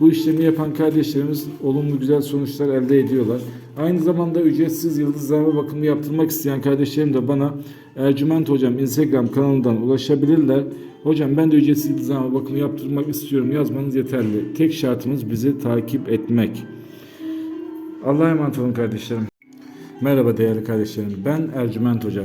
Bu işlemi yapan kardeşlerimiz olumlu güzel sonuçlar elde ediyorlar. Aynı zamanda ücretsiz yıldızlarma bakımı yaptırmak isteyen kardeşlerim de bana Ercüment Hocam Instagram kanalından ulaşabilirler. Hocam ben de ücretsiz yıldızlarma bakımı yaptırmak istiyorum yazmanız yeterli. Tek şartımız bizi takip etmek. Allah'a emanet olun kardeşlerim. Merhaba değerli kardeşlerim. Ben Ercüment Hoca.